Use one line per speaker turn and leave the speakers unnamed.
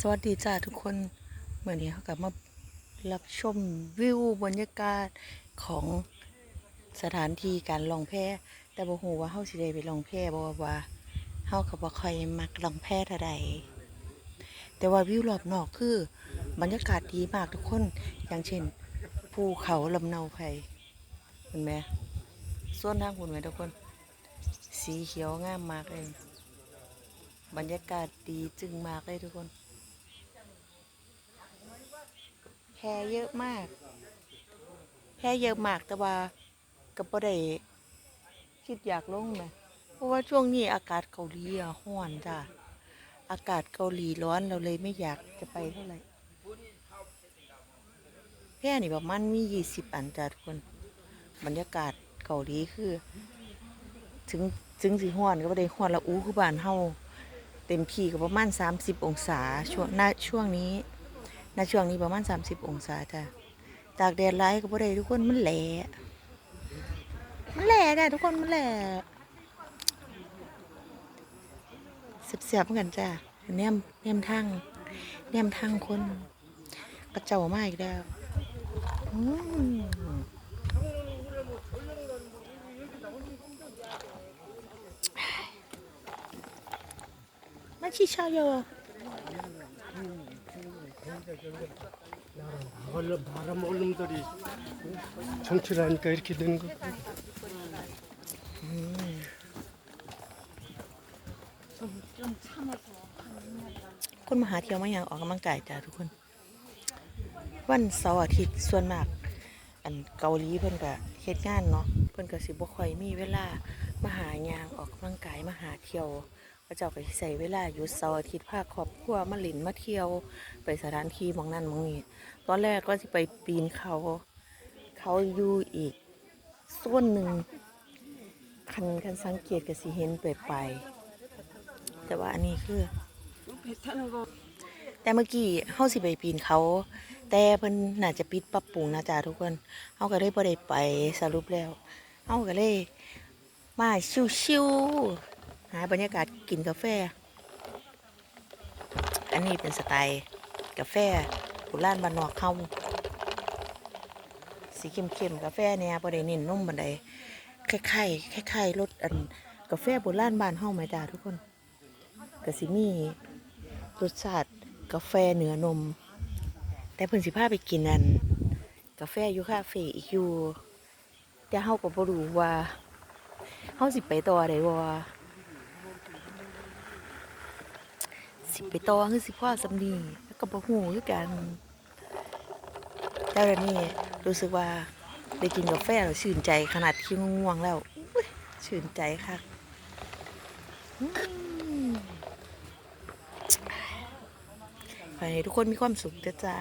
สวัสดีจ้าทุกคนเมื่อนี้เขากลับมารับชมวิวบรรยากาศของสถานที่การลองแพแต่บ่ฮู้ว่าเฮาสิได้ไปลองแพบ่ว่าเฮาก็บ่ค่อยมักลองแพเท่าใดแต่ว่าวิวรอบนอกคือบรรยากาศดีมากทุกคนอย่างเช่นภูเขาลำเนาไพรเห็นไหมส่วนทางคุณไหมทุกคน สีเขียวงามมากเลยบรรยากาศดีจึงมากเลยทุกคน แพ เยอะมาก แพเยอะมากแต่ว่าก็บ่ได้คิดอยากลงนะเพราะว่าช่วงนี้อากาศเกาหลีอะร้อนจ้ะอากาศเกาหลีร้อนเราเลยไม่อยากจะไปเท่าไหร่แพนี่ประมาณมียี่สิบอันจ้ะทุกคนบรรยากาศเกาหลีคือ ถึงถึงสิร้อนก็บ่ได้ร้อนละอู้คือบ้านเฮาเต็มที่ก็ประมาณ 30 องศาช่วงณช่วงนี้ ณช่วงนี้ประมาณ 30 องศาจ้ะตากแดดไล่ก็บ่ได้ทุกคนมันแหละมันแหละจ้ะทุกคนมันแหละเสียบๆเหมือนกันจ้ะแนมแนมทางแนมทางคนกระเจ้ามาอีกแล้วอืมมาชิชาโย
말로 말아먹을 놈들이 정치를 하니까 이렇게 되는 거.
คนมาหาเที่ยวมาอย่างออกกำลังกายจ้ะทุกคน วันเสาร์อาทิตย์ส่วนมาก อันเกาหลีเพิ่นก็เฮ็ดงานเนาะเพิ่นก็สิบ่ค่อยมีเวลามาหายางออกกำลังกายมาหาเที่ยว พระเจ้าก็ใช้เวลาหยุดเสาร์อาทิตย์พาครอบครัวมาเล่นมาเที่ยว ไปสถานที่มองนั้นมองนี้ตอนแรกก็สิไปปีนเขา เขาอยู่อีกโซนหนึ่งคันคันสังเกตก็สิเห็นไปไป แต่ว่าอันนี้คือ แต่เมื่อกี้เฮาสิไปปีนเขา แต่เพิ่นน่าจะปิดปรับปรุงนะจ๊ะทุกคนเฮาก็เลยบ่ได้ไปสรุปแล้วเฮาก็เลยมาชิวๆ หาบรรยากาศกินกาแฟ อันนี้เป็นสไตล์กาแฟโบราณบ้านนอกเฮาสีเข้มๆกาแฟเนี่ยบ่ได้เน้นนมบันไดคล้ายๆคล้ายๆรสอันกาแฟโบราณบ้านเฮาไหมจ้าทุกคนก็สิมีรสชาติกาแฟเหนือนม แต่เพิ่นสิพาไปกินอัน กาแฟอยู่คาเฟ่อีกอยู่แต่เฮาก็บ่รู้ว่าเฮาสิไปต่อได้บ่ สิไปต่อคือสิพ่อสำนีแล้วก็บ่ฮู้คือกันแต่เดี๋ยวนี้รู้สึกว่าได้กินกาแฟแล้วชื่นใจขนาดที่ง่วงแล้วชื่นใจค่ะขอให้ทุกคนมีความสุขเด้าจ้า